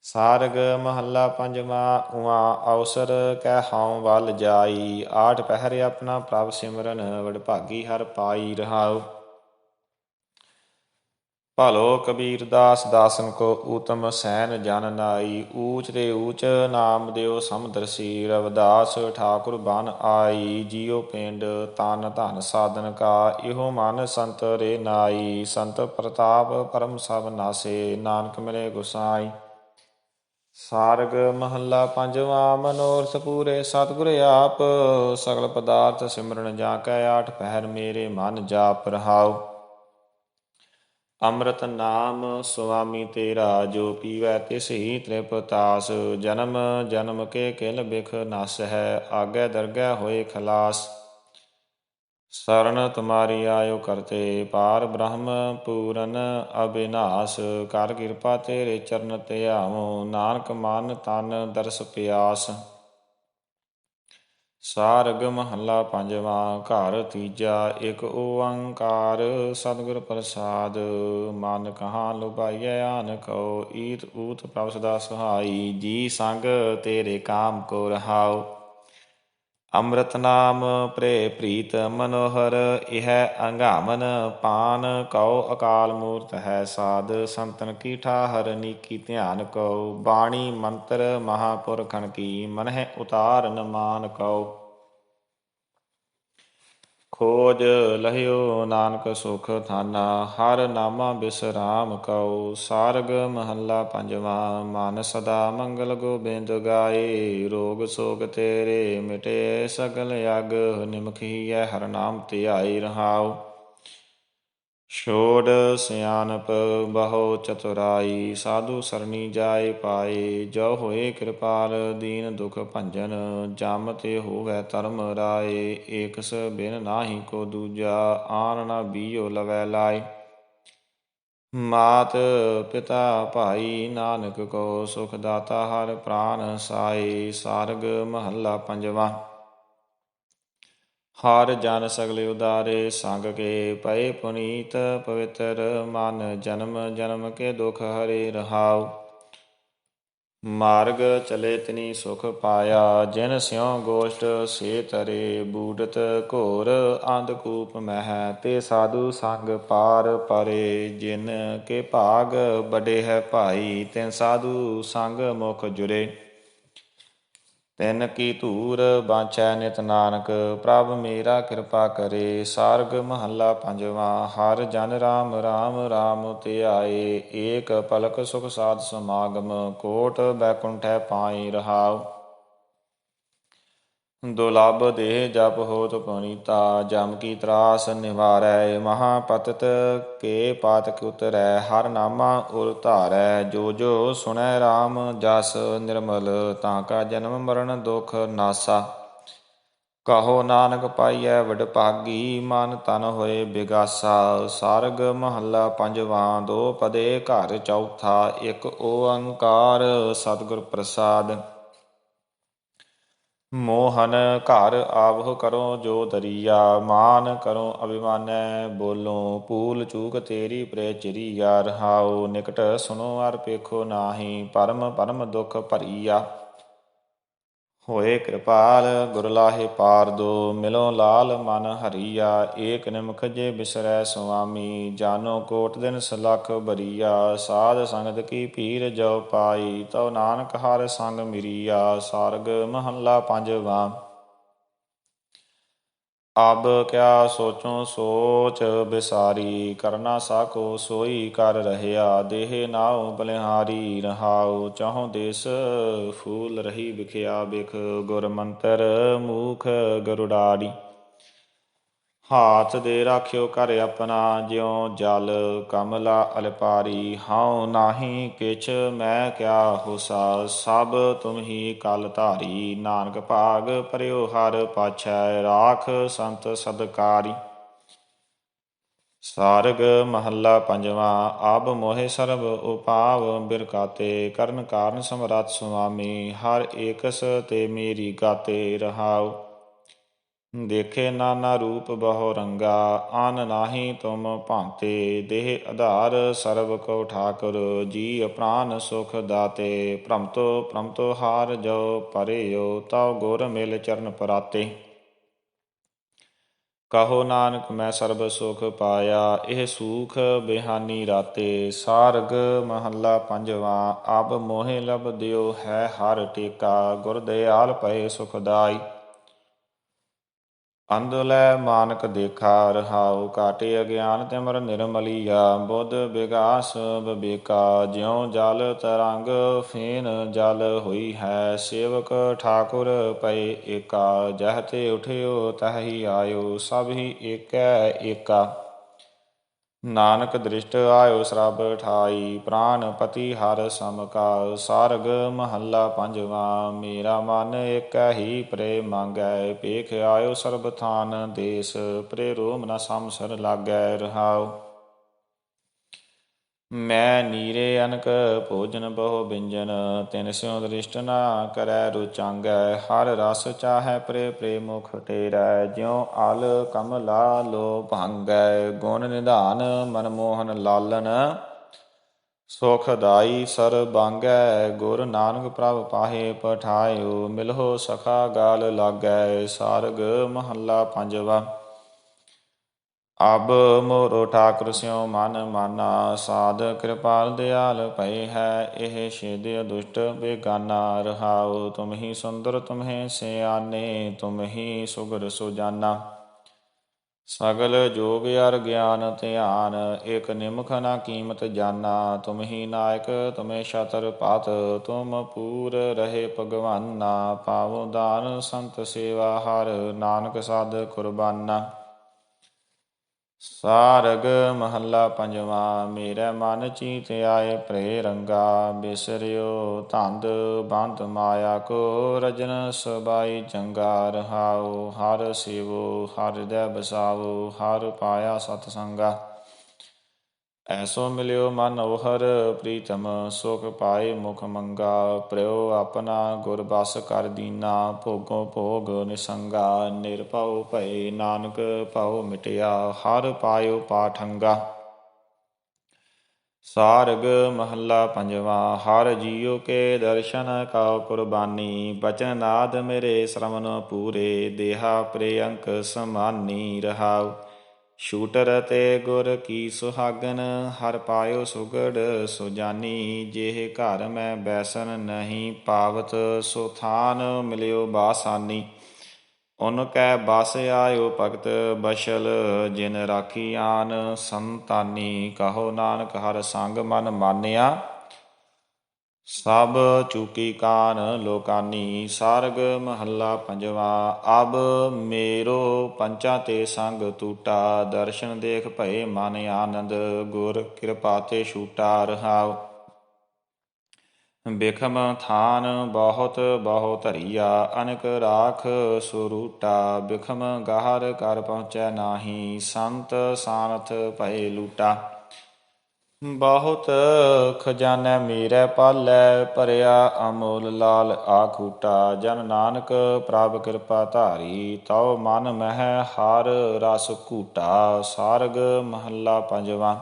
ਸਾਰਗ ਮਹੱਲਾ ਪੰਜਵਾ ਉਆ ਅਵਸਰ ਕਹਿ ਹਉ ਵੱਲ ਜਾਈ। ਆਠ ਪਹਿਰੇ ਆਪਣਾ ਪ੍ਰਭ ਸਿਮਰਨ, ਵਡਭਾਗੀ ਹਰ ਪਾਈ ਰਹਾਉ। ਭਲੋ ਕਬੀਰ ਦਾਸ ਦਾਸਨ ਕੋ ਊਤਮ ਸੈਨ ਜਨ ਨਾਈ, ਊਚ ਤੇ ਊਚ ਨਾਮ ਦਿਓ ਸਮਦਰਸੀ ਰਵਦਾਸ ਠਾਕੁਰ ਬਨ ਆਈ, ਜੀਉ ਪਿੰਡ ਤਨ ਧਨ ਸਾਧਨ ਕਾ, ਇਹੋ ਮਨ ਸੰਤ ਰੇ ਨਾਈ, ਸੰਤ ਪ੍ਰਤਾਪ ਪਰਮ ਸਭ ਨਾਸੇ, ਨਾਨਕ ਮਿਲੇ ਗੁਸਾਈ। ਸਾਰਗ ਮਹੱਲਾ ਪੰਜਵਾ, ਮਨੋਰਥ ਪੂਰੇ ਸਤਿਗੁਰ ਆਪ, ਸਗਲ ਪਦਾਰਥ ਸਿਮਰਨ ਜਾ ਕੈ ਆਠ ਪਹਿਰ ਮੇਰੇ ਮਨ ਜਾਪ ਰਹਾਉ। ਅੰਮ੍ਰਿਤ ਨਾਮ ਸੁਆਮੀ ਤੇਰਾ, ਜੋ ਪੀਵੈ ਤਿਸ ਹੀ ਤ੍ਰਿਪਤਾਸ। ਜਨਮ ਜਨਮ ਕੇ ਕਿਲ ਬਿਖ ਨਸ ਹੈ ਆਗੇ ਦਰਗਹਿ ਹੋਏ ਖਲਾਸ। ਸਰਣ ਤੁਮਾਰੀ ਆਇਓ ਕਰਤੇ, ਪਾਰ ਬ੍ਰਹਮ ਪੂਰਨ ਅਬਿਨਾਸ਼ ਕਰ ਕਿਰਪਾ ਤੇਰੇ ਚਰਨ ਧਿਆਵੋ ਨਾਨਕ ਮਨ ਤਨ ਦਰਸ ਪਿਆਸ। ਸਾਰਗ ਮਹੱਲਾ ਪੰਜਵਾਂ, ਘਰ ਤੀਜਾ, ਇੱਕ ਓੰਕਾਰ। ਸਤਿਗੁਰ ਪ੍ਰਸਾਦ, ਮਨ ਕਹਾ ਲੁਭਾਈਐ ਆਨ ਕਉ ਈਤ ਊਤ ਪ੍ਰਭ ਸਦਾ ਸੁਹਾਈ। ਜੀ ਸੰਗ ਤੇਰੇ ਕਾਮ ਕੋ ਰਹਾਓ ਅੰਮ੍ਰਿਤ ਨਾਮ ਪ੍ਰੇ ਪ੍ਰੀਤ ਮਨੋਹਰ, ਇਹ ਅੰਗਾਮਨ ਪਾਨ ਕਉ ਅਕਾਲ ਮੂਰਤ ਹੈ ਸਾਧ, ਸੰਤਨ ਕੀ ਠਾਹਰ ਨੀਕੀ ਧਿਆਨ ਕਉ, ਬਾਣੀ ਮੰਤਰ ਮਹਾਪੁਰਖਨ ਕੀ ਮਨਹਿ ਉਤਾਰਨ ਮਾਨ ਕਉ। ਖੋਜ ਲਹਿਓ ਨਾਨਕ ਸੁਖ ਥਾਨਾ, ਹਰ ਨਾਮਾ ਬਿਸਰਾਮ ਕਉ, ਸਾਰਗ ਮਹੱਲਾ ਪੰਜਵਾ, ਮਨ ਸਦਾ ਮੰਗਲ ਗੋਬਿੰਦ ਗਾਏ, ਰੋਗ ਸੋਗ ਤੇਰੇ ਮਿਟੇ ਸਗਲ ਅਗ, ਨਿਮਖੀਐ ਹਰ ਨਾਮ ਧਿਆਈ ਰਹਾਉ। ਛੋੜ ਸਿਆਨਪ ਬਹੁ ਚਤੁਰਾਈ, ਸਾਧੂ ਸਰਣੀ ਜਾਏ ਪਾਏ, ਜੋ ਹੋਏ ਕਿਰਪਾਲ, ਦੀਨ ਦੁਖ ਭੰਜਨ, ਜਮ ਤੇ ਹੋਵੇ ਧਰਮ ਰਾਏ, ਏਕਸ ਬਿਨ ਨਾਹੀ ਕੋ ਦੂਜਾ, ਆਨ ਨਾ ਬੀਓ ਲਵੈ ਲਾਏ। ਮਾਤ ਪਿਤਾ ਭਾਈ, ਨਾਨਕ ਕੋ ਸੁਖ ਦਾਤਾ ਹਰ ਪ੍ਰਾਨ ਸਾਈ ਸਾਰਗ ਮਹੱਲਾ ਪੰਜਵਾ। ਹਰ ਜਨ ਸਗਲੇ ਉਦਾਰੇ, ਸੰਗ ਕੇ ਪਏ ਪੁਨੀਤ, ਪਵਿੱਤਰ ਮਨ ਜਨਮ ਜਨਮ ਕੇ ਦੁਖ ਹਰੇ ਰਹਾਉ। ਮਾਰਗ ਚਲੇ ਤਿਨੀ ਸੁਖ ਪਾਇਆ, ਜਿਨ ਸਿਉ ਗੋਸ਼ਟ ਸੇ ਤਰੇ ਬੂਡਤ ਘੋਰ ਅੰਧਕੂਪ ਮਹਿ, ਤੇ ਸਾਧੂ ਸੰਗ ਪਾਰ ਪਰੇ, ਜਿਨ ਕੇ ਭਾਗ ਬੜੇ ਹੈ ਭਾਈ, ਤਿਨ ਸਾਧੂ ਸੰਗ ਮੁਖ ਜੁਰੇ। ਤਿਨ ਕੀ ਧੂਰ ਬਾਛੈ ਨਿਤ ਨਾਨਕ, ਪ੍ਰਭ ਮੇਰਾ ਕਿਰਪਾ ਕਰੇ, ਸਾਰਗ ਮਹੱਲਾ ਪੰਜਵਾਂ, ਹਰ ਜਨ ਰਾਮ ਰਾਮ ਰਾਮ ਤੇ ਏਕ ਪਲਕ ਸੁਖ ਸਾਧ ਸਮਾਗਮ, ਕੋਟ ਬੈਕੁੰਠੈ ਪਾਈ ਰਹਾਉ। ਦੁਲਬ ਦੇਹ ਜਪ ਹੋਤ ਪੁਨੀਤਾ, ਜਮ ਕੀ ਤਰਾਸ ਨਿਵਾਰੈ ਮਹਾ ਪਤਤ ਕੇ ਪਾਤਕ ਉਤਰੈ, ਹਰ ਨਾਮਾ ਉਰ ਧਾਰੈ, ਜੋ ਜੋ ਸੁਣੈ RAM ਜਸ ਨਿਰਮਲ, ਤਾਂ ਕਾ ਜਨਮ ਮਰਨ ਦੁਖ ਨਾਸਾ। ਕਹੋ ਨਾਨਕ ਪਾਈਐ ਵਡ ਭਾਗੀ, ਮਨ ਤਨ ਹੋਏ ਬਿਗਾਸਾ। ਸਾਰਗ ਮਹੱਲਾ ਪੰਜਵਾਂ, ਦੋ ਪਦੇ ਘਰ ਚੌਥਾ, ਇੱਕ ਓੰਕਾਰ ਸਤਿਗੁਰ ਪ੍ਰਸਾਦ। ਮੋਹਨ ਘਰ ਆਵਹ ਕਰੋ ਜੋ ਦਰੀਆ, ਮਾਨ ਕਰੋ ਅਭਿਮਾਨੈ, ਬੋਲੋ ਪੂਲ ਚੂਕ ਤੇਰੀ ਪ੍ਰੇ ਚਰੀਆ, ਰਹਾਉ ਨਿਕਟ ਸੁਨੋ ਅਰ ਪੇਖੋ ਨਾਹੀ, ਪਰਮ ਪਰਮ ਦੁਖ ਭਰੀਆ। ਹੋਏ ਕਿਰਪਾਲ, ਗੁਰ ਲਾਹੇ ਪਾਰ ਦੋ, ਮਿਲੋ ਲਾਲ ਮਨ ਹਰੀਆ, ਏਕ ਨਿਮਖ ਜੇ ਬਿਸਰੈ ਸੁਆਮੀ ਜਾਨੋ ਕੋਟ ਦਿਨ ਸਲਖ ਬਰੀਆ, ਸਾਧ ਸੰਗਤ ਕੀ ਪੀਰ ਜੋ ਪਾਈ, ਤਉ ਨਾਨਕ ਹਰ ਸੰਗ ਮਿਰੀਆ, ਸਰਗ ਮਹੱਲਾ ਪੰਜਵਾ। ਅਬ ਕਿਆ ਸੋਚੋ, ਸੋਚ ਬਿਸਾਰੀ, ਕਰਨਾ ਸਾਕੋ, ਸੋਈ ਕਰ ਰਹਿਆ, ਦੇਹ ਨਾਉ ਬਲਿਹਾਰੀ, ਰਹਾਉ, ਚਾਹੋ ਦੇਸ ਫੂਲ ਰਹੀ ਵਿਖਿਆ ਬਿਖ ਗੁਰ ਮੰਤਰ ਮੂਖ ਗਰੁੜਾੜੀ ਹਾਥ ਦੇ ਰਾਖਿਓ ਕਰ ਆਪਣਾ, ਜਿਉ ਜਲ ਕਮਲਾ ਅਲਪਾਰੀ। ਹਉ ਨਾਹੀ ਕਿਛ ਮੈਂ ਕਿਆ ਹੋਸਾ, ਸਭ ਤੁਮ ਕਲ ਧਾਰੀ। ਨਾਨਕ ਭਾਗ ਪਰਿਓ ਹਰ ਪਾਛੈ, ਰਾਖ ਸੰਤ ਸਦਕਾਰੀ। ਸਾਰਗ ਮਹੱਲਾ ਪੰਜਵਾ ਆਬ ਮੋਹਿ ਸਰਬ ਉਪਾਵ, ਬਿਰਕਾਤੇ, ਕਰਨ ਕਾਰਨ ਸਮਰੱਥ ਸੁਆਮੀ। ਹਰ ਏਕਸ ਤੇ ਮੇਰੀ ਗਾਤੇ ਰਹਾਉ। ਦੇਖੇ ਨਾਨਾ ਰੂਪ ਬਹੁ ਰੰਗਾ, ਆਨ ਨਾਹੀ ਤੁਮ ਭਾਂਤੇ, ਦੇਹ ਆਧਾਰ ਸਰਬ ਕੋ ਠਾਕੁਰ, ਜੀ ਪ੍ਰਾਨ ਸੁਖ ਦਾਤੇ, ਭ੍ਰਮਤੋ ਭ੍ਰਮਤੋ ਹਾਰ ਜੋ ਪਰਿਓ, ਤਉ ਗੁਰ ਮਿਲ ਚਰਨ ਪਰਾਤੇ। ਕਹੋ ਨਾਨਕ, ਮੈਂ ਸਰਬ ਸੁਖ ਪਾਇਆ, ਇਹ ਸੂਖ ਬਿਹਾਨੀ ਰਾਤੇ। ਸਾਰਗ ਮਹੱਲਾ ਪੰਜਵਾ ਅਬ ਮੋਹਿ ਲਬ ਦਿਓ ਹੈ ਹਰ ਟੇਕਾ, ਗੁਰ ਦਿਆਲ ਪਏ ਸੁਖਦਾਈ ਅੰਦੁਲੈ ਮਾਨਕ ਦੇਖਾ ਰਹਾਉ ਕਾਟੇ ਅਗਿਆਨ ਤਿਮਰ ਨਿਰਮਲੀਆ, ਬੁੱਧ ਵਿਗਾਸ ਬਿਬੇਕਾ, ਜਿਉ ਜਲ ਤਰੰਗ ਫੇਨ ਜਲ ਹੋਈ ਹੈ, ਸੇਵਕ ਠਾਕੁਰ ਪਏ ਏਕਾ, ਜਹ ਤੇ ਉਠਿਓ ਤਹੀ ਆਇਓ, ਸਭ ਹੀ ਏਕੈ ਏਕਾ। ਨਾਨਕ ਦ੍ਰਿਸ਼ਟ ਆਇਓ ਸਰਬ ਠਾਈ, ਪ੍ਰਾਨ ਪਤੀ ਹਰ ਸਮਕਾ ਸਰਗ ਮਹੱਲਾ ਪੰਜਵਾ, ਮੇਰਾ ਮਨ ਇਕ ਹੀ ਪ੍ਰੇ ਮੰਗੈ ਪੇਖ ਆਇਓ ਸਰਬ ਥਾਨ ਦੇਸ ਪ੍ਰੇ ਰੋਮ ਨ ਸੰਸਰ ਲਾਗੈ ਰਹਾਉ। ਮੈਂ ਨੀਰੇ ਅਨਕ ਭੋਜਨ ਬਹੁ ਬਿੰਜਨ, ਤਿਨ ਸਿਉ ਦ੍ਰਿਸ਼ਟ ਨਾ ਕਰੈ ਰੁਚਾਂਗੈ, ਹਰ ਰਸ ਚਾਹੈ ਪ੍ਰੇ ਪ੍ਰੇਮੁਖ ਤੇਰਾ ਜਿਉ ਅਲ ਕਮਲਾ ਲੋ ਭੰਗੈ, ਗੁਣ ਨਿਧਾਨ ਮਨ ਮੋਹਨ ਲਾਲਨ ਸੁਖਦਾਈ ਸਰ ਬਾਂਗੈ, ਗੁਰ ਨਾਨਕ ਪ੍ਰਭ ਪਾਹੇ ਪਠਾਇਓ, ਮਿਲਹੁ ਸਖਾ ਗਾਲ ਲਾਗੈ, ਸਾਰਗ ਮਹੱਲਾ ਪੰਜਵਾ। ਅਬ ਮੋਰੋ ਠਾਕੁਰ ਸਿਉ ਮਨ ਮਾਨਾ, ਸਾਧ ਕਿਰਪਾਲ ਦਿਆਲ ਭਏ ਹੈ, ਇਹ ਛੇਦ ਦੁਸ਼ਟ ਬੇਗਾਨਾ, ਰਹਾਉ ਤੁਮ ਹੀ ਸੁੰਦਰ, ਤੁਮਹਿ ਸਿਆਨੇ ਤੁਮ ਹੀ ਸੁਗਰ ਸੁਜਾਨਾ। ਸਗਲ ਜੋਗ ਅਰ ਗਿਆਨ ਧਿਆਨ, ਇਕ ਨਿਮਖ ਨਾ ਕੀਮਤ ਜਾਨਾ। ਤੁਮ ਹੀ ਨਾਇਕ, ਤੁਮੇ ਸ਼ਤਰ ਪਾਤ, ਤੁਮ ਪੂਰ ਰਹੇ ਭਗਵਾਨਾ। ਪਾਵੋ ਦਾਨ, ਸੰਤ ਸੇਵਾ ਹਰ, ਨਾਨਕ ਸਾਧ ਕੁਰਬਾਨਾ। ਸਾਰਗ ਮਹੱਲਾ ਪੰਜਵਾ, ਮੇਰੇ ਮਨ ਚੀਤ ਆਏ ਪ੍ਰੇ ਰੰਗਾ, ਬਿਸਰਿਓ ਧੰਦ ਬੰਦ ਮਾਇਆ ਕੋ ਰਜਨ ਸਬਾਈ ਚੰਗਾ ਰਹਾਉ ਹਰ ਸੇਵੋ, ਹਰ ਦੇ ਬਸਾਵੋ, ਹਰ ਪਾਇਆ ਸਤ ਸੰਗਾ ਐਸੋ ਮਿਲਿਓ ਮਨ ਉਹਰ ਪ੍ਰੀਤਮ ਸੁਖ ਪਾਏ ਮੁਖ ਮੰਗਾ, ਪ੍ਰਯੋ ਆਪਣਾ ਗੁਰ ਬਸ ਕਰ ਦੀਨਾ, ਭੋਗੋ ਭੋਗ ਨਿਸੰਗਾ, ਨਿਰਭਉ ਭਏ ਨਾਨਕ ਭਉ ਮਿਟਿਆ, ਹਰ ਪਾਇਓ ਪਾਠੰਗਾ। ਸਾਰਗ ਮਹੱਲਾ ਪੰਜਵਾ, ਹਰ ਜੀਉ ਕੇ ਦਰਸ਼ਨ ਕਾ ਕੁਰਬਾਨੀ, ਬਚਨ ਨਾਦ ਮੇਰੇ ਸ਼ਰਮਨ ਪੂਰੇ, ਦੇਹਾ ਪ੍ਰਿਯੰਕ ਸਮਾਨੀ ਰਹਾਉ। ਸ਼ੂਟਰ ਤੇ ਗੁਰ ਕੀ ਸੁਹਾਗਨ, ਹਰ ਪਾਇਓ ਸੁਗੜ ਸੁਜਾਨੀ ਜਿਹ ਘਰ ਮੈਂ ਬੈਸਨ ਨਹੀਂ ਪਾਵਤ, ਸੋ ਥਾਨ ਮਿਲਿਓ ਬਾਸਾਨੀ। ਉਨ ਕੈ ਬਸ ਆਇਓ ਭਗਤ ਬਸ਼ਲ ਜਿਨ ਰਾਖੀ ਆਨ ਸੰਤਾਨੀ। ਕਹੋ ਨਾਨਕ ਹਰ ਸੰਗ ਮਨ ਮਾਨਿਆ। ਸਭ ਚੁਕੀ ਕਾਨ ਲੋਕਾਨੀ, ਸਾਰਗ ਮਹੱਲਾ ਪੰਜਵਾ। ਅਬ ਮੇਰੋ ਪੰਚਾ ਤੇ ਸੰਗ ਟੂਟਾ ਦਰਸ਼ਨ ਦੇਖ ਭਏ ਮਨ ਆਨੰਦ, ਗੁਰ ਕਿਰਪਾ ਤੇ ਛੂਟਾ ਰਹਾਉ। ਬਿਖਮ ਥਾਨ ਬਹੁਤ ਬਹੁ ਧਰੀਆ, ਅਨਕ ਰਾਖ ਸੁਰੂਟਾ। ਬਿਖਮ ਗਾਹਰ ਕਰ ਪਹੁੰਚੈ ਨਾਹੀ, ਸੰਤ ਸਾਨਥ ਭਏ ਲੂਟਾ। ਬਹੁਤ ਖਜ਼ਾਨਾ ਮੇਰੇ ਪਾਲੈ, ਭਰਿਆ ਅਮੋਲ ਲਾਲ ਆਖੂਟਾ। ਜਨ ਨਾਨਕ ਪ੍ਰਭ ਕਿਰਪਾ ਧਾਰੀ, ਤਉ ਮਨ ਮਹਿ ਹਰ ਰਸ ਕੂਟਾ ਸਾਰਗ ਮਹੱਲਾ ਪੰਜਵਾਂ।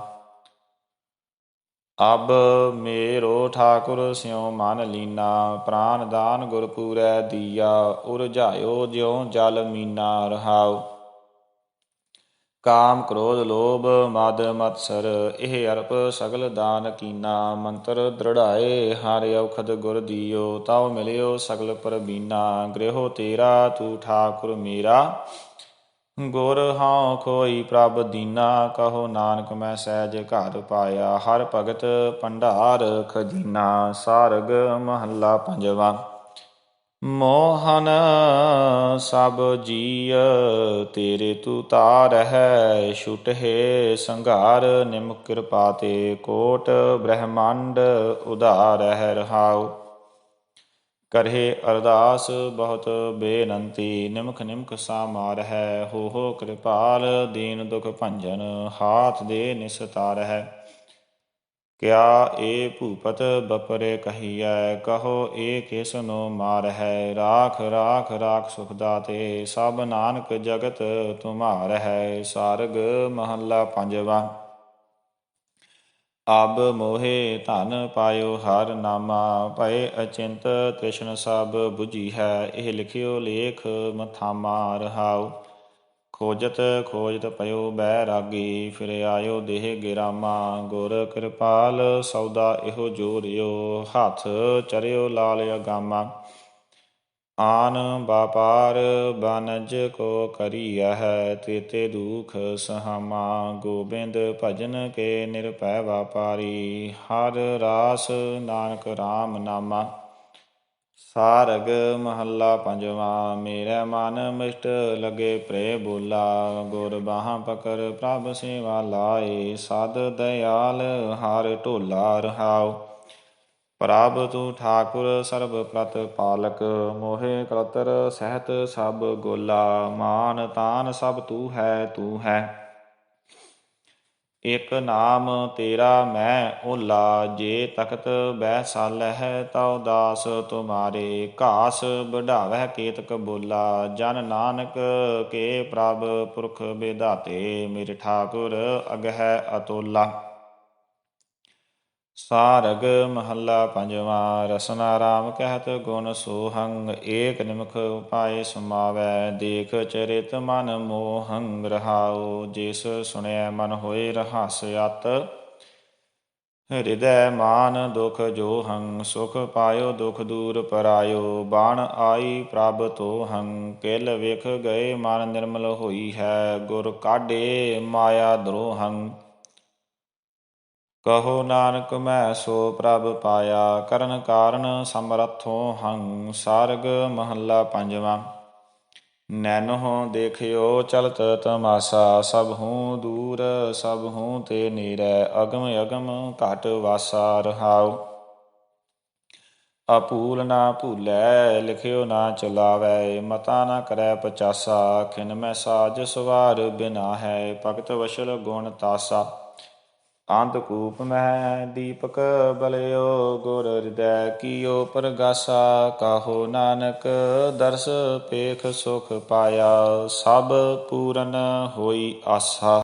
ਅਬ ਮੇਰੋ ਠਾਕੁਰ ਸਿਉ ਮਨ ਲੀਨਾ, ਪ੍ਰਾਨ ਦਾਨ ਗੁਰ ਪੂਰੈ ਦੀਆ ਉਰਝਾਇਓ ਜਿਉ ਜਲ ਮੀਨਾ ਰਹਾਓ ਕਾਮ ਕ੍ਰੋਧ ਲੋਭ ਮਦ ਮਤਸਰ, ਇਹ ਅਰਪ ਸਗਲ ਦਾਨ ਕੀਨਾ, ਮੰਤਰ ਦ੍ਰਿੜਾਏ, ਹਰਿ ਔਖਦ ਗੁਰ ਦੀਓ, ਤਾਉ ਮਿਲਿਓ ਸਗਲ ਪਰਬੀਨਾ ਗ੍ਰਹਿਓ ਤੇਰਾ, ਤੂ ਠਾਕੁਰ ਮੇਰਾ। ਗੁਰ ਹਾਂ ਖੋਈ ਪ੍ਰਭ ਦੀਨਾ, ਕਹੋ ਨਾਨਕ ਮੈਂ ਸਹਿਜ ਘਰ ਪਾਇਆ, ਹਰ ਭਗਤ ਭੰਡਾਰ ਖਜੀਨਾ, ਸਾਰਗ ਮਹੱਲਾ ਪੰਜਵਾਂ। ਮੋਹਨ ਸਭ ਜੀਅ, ਤੇਰੇ ਤੂ ਤਾਰ ਹੈ, ਛੁਟੇ ਸੰਘਾਰ, ਨਿਮ ਕਿਰਪਾ ਤੇ ਕੋਟ ਬ੍ਰਹਮੰਡ ਉਧਾਰ ਹੈ ਰਹਾਉ। ਕਰਹਿ ਅਰਦਾਸ ਬਹੁਤ ਬੇਨੰਤੀ ਨਿਮਖ ਨਿਮਖ ਸਾਮਾਰ ਹੈ, ਹੋ ਹੋ ਕਿਰਪਾਲ, ਦੀਨ ਦੁਖ ਭੰਜਨ, ਹਾਥ ਦੇ ਨਿਸਤਾਰ ਹੈ। ਕਿਆ ਏ ਭੂਪਤ ਬਪਰੇ ਕਹੀਐ, ਕਹੋ ਏ ਕਿਸਨੋ ਮਾਰ ਹੈ ਰਾਖ ਰਾਖ ਰਾਖ ਸੁਖ ਦਾਤੇ, ਸਭ ਨਾਨਕ ਜਗਤ ਤੁਮਾਰ ਹੈ ਸਾਰਗ ਮਹੱਲਾ ਪੰਜਵਾ। ਅਬ ਮੋਹਿ ਧਨ ਪਾਇਓ ਹਰ ਨਾਮਾ, ਭਏ ਅਚਿੰਤ ਤ੍ਰਿਸ਼ਨ ਸਭ 부ਜੀ ਹੈ ਇਹ ਲਿਖਿਓ ਲੇਖ ਮਥਾਮਾ ਰਹਾਓ ਖੋਜਤ ਖੋਜਤ ਪਇਓ ਬੈ ਰਾਗੀ ਫਿਰ ਆਇਓ ਦੇਹ ਗਿਰਾਮਾ। ਗੁਰ ਕਿਰਪਾਲ ਸੌਦਾ ਇਹੋ ਜੋਰਿਓ ਹੱਥ ਚਰਿਓ ਲਾਲ ਅਗਾਮਾ। ਆਨ ਬਾਪਾਰ ਬਨਜ ਕੋ ਕਰੀਐ ਹੈ ਤੇਤੇ ਦੁਖ ਸਹਾਮਾ। ਗੋਬਿੰਦ ਭਜਨ ਕੇ ਨਿਰਭੈ ਵਪਾਰੀ, ਹਰ ਰਾਸ ਨਾਨਕ RAM ਨਾਮਾ। ਸਾਰਗ ਮਹੱਲਾ ਪੰਜਵਾ, ਮੇਰੇ ਮਨ ਮਿਸ਼ਟ ਲਗੇ ਪ੍ਰੇ ਬੋਲਾ, ਗੁਰ ਬਾਹਾਂ ਪਕਰ ਪ੍ਰਭ ਸੇਵਾ ਲਾਏ, ਸਦ ਦਇਆਲ ਹਰ ਢੋਲਾ ਰਹਾਓ ਪ੍ਰਭ ਤੂੰ ਠਾਕੁਰ ਸਰਬ ਪ੍ਰਤ ਪਾਲਕ, ਮੋਹਿ ਕਲਤਰ ਸਹਿਤ ਸਭ ਗੋਲਾ, ਮਾਨ ਤਾਨ ਸਭ ਤੂੰ ਹੈ ਤੂੰ ਹੈ। ਇਕ ਨਾਮ ਤੇਰਾ ਮੈਂ ਓਲਾ, ਜੇ ਤਖਤ ਬਹਿ ਸਾਲਹਿ ਤਉ ਦਾਸ, ਤੁਮਾਰੇ ਘਾਸ ਵਢਾਵਹਿ ਕੇਤਕ ਬੋਲਾ। ਜਨ ਨਾਨਕ ਕੇ ਪ੍ਰਭ ਪੁਰਖ ਬੇਦਾਤੇ ਮੇਰੇ ਠਾਕੁਰ ਅਗਹਿ ਅਤੋਲਾ। ਸਾਰਗ ਮਹੱਲਾ ਪੰਜਵਾਂ, ਰਸਨਾ ਰਾਮ ਕਹਿਤ ਗੁਣ ਸੋਹੰਗ, ਏਕ ਨਿਮਖ ਉਪਾਏ ਸਮਾਵੈ, ਦੇਖ ਚਰਿਤ ਮਨ ਮੋਹੰ ਰਹਾਉ, ਜਿਸ ਸੁਣਿਆ ਮਨ ਹੋਏ ਰਹਾਸ ਅਤ। ਹਿਰਦੈ ਮਾਨ ਦੁਖ ਜੋ ਹੰ ਸੁਖ ਪਾਇਓ ਦੁਖ ਦੂਰ ਪਰਾਇਓ, ਬਾਣ ਆਈ ਪ੍ਰਭ ਤੋ ਹੰ ਕਿਲ ਵੇਖ ਗਏ ਮਨ ਨਿਰਮਲ ਹੋਈ ਹੈ, ਗੁਰ ਕਾਢੇ ਮਾਇਆ ਦਰੋਹੰ ਕਹੋ ਨਾਨਕ ਮੈਂ ਸੋ ਪ੍ਰਭ ਪਾਇਆ, ਕਰਨ ਕਾਰਨ ਸਮਰਥੋ ਹੰ ਸਰਗ ਮਹੱਲਾ ਪੰਜਵਾਂ। ਨੈਨੋ ਦੇਖਿਓ ਚਲਤ ਤਮਾਸਾ, ਸਭ ਹੂੰ ਦੂਰ, ਸਭ ਹੂੰ ਤੇ ਨੀਰੈ, ਅਗਮ ਅਗਮ ਘਟ ਵਾਸਾ ਰਹਾਉ। ਅਪੂਲ ਨਾ ਭੂਲੈ, ਲਿਖਿਓ ਨਾ ਚਲਾਵੈ, ਮਤਾ ਨਾ ਕਰੈ ਪਚਾਸਾ, ਖਿਨ ਮੈਂ ਸਾਜ ਸਵਾਰ ਬਿਨਾ ਹੈ, ਭਗਤ ਵਸ਼ਲ ਗੁਣ ਤਾਸਾ। ਅੰਧਕੂਪ ਮਹਿ ਦੀਪਕ ਬਲਿਓ, ਗੁਰ ਹਿਰਦੈ ਕੀਓ ਪ੍ਰਗਾਸਾ, ਕਾਹੋ ਨਾਨਕ ਦਰਸ ਪੇਖ ਸੁਖ ਪਾਇਆ, ਸਭ ਪੂਰਨ ਹੋਈ ਆਸਾ।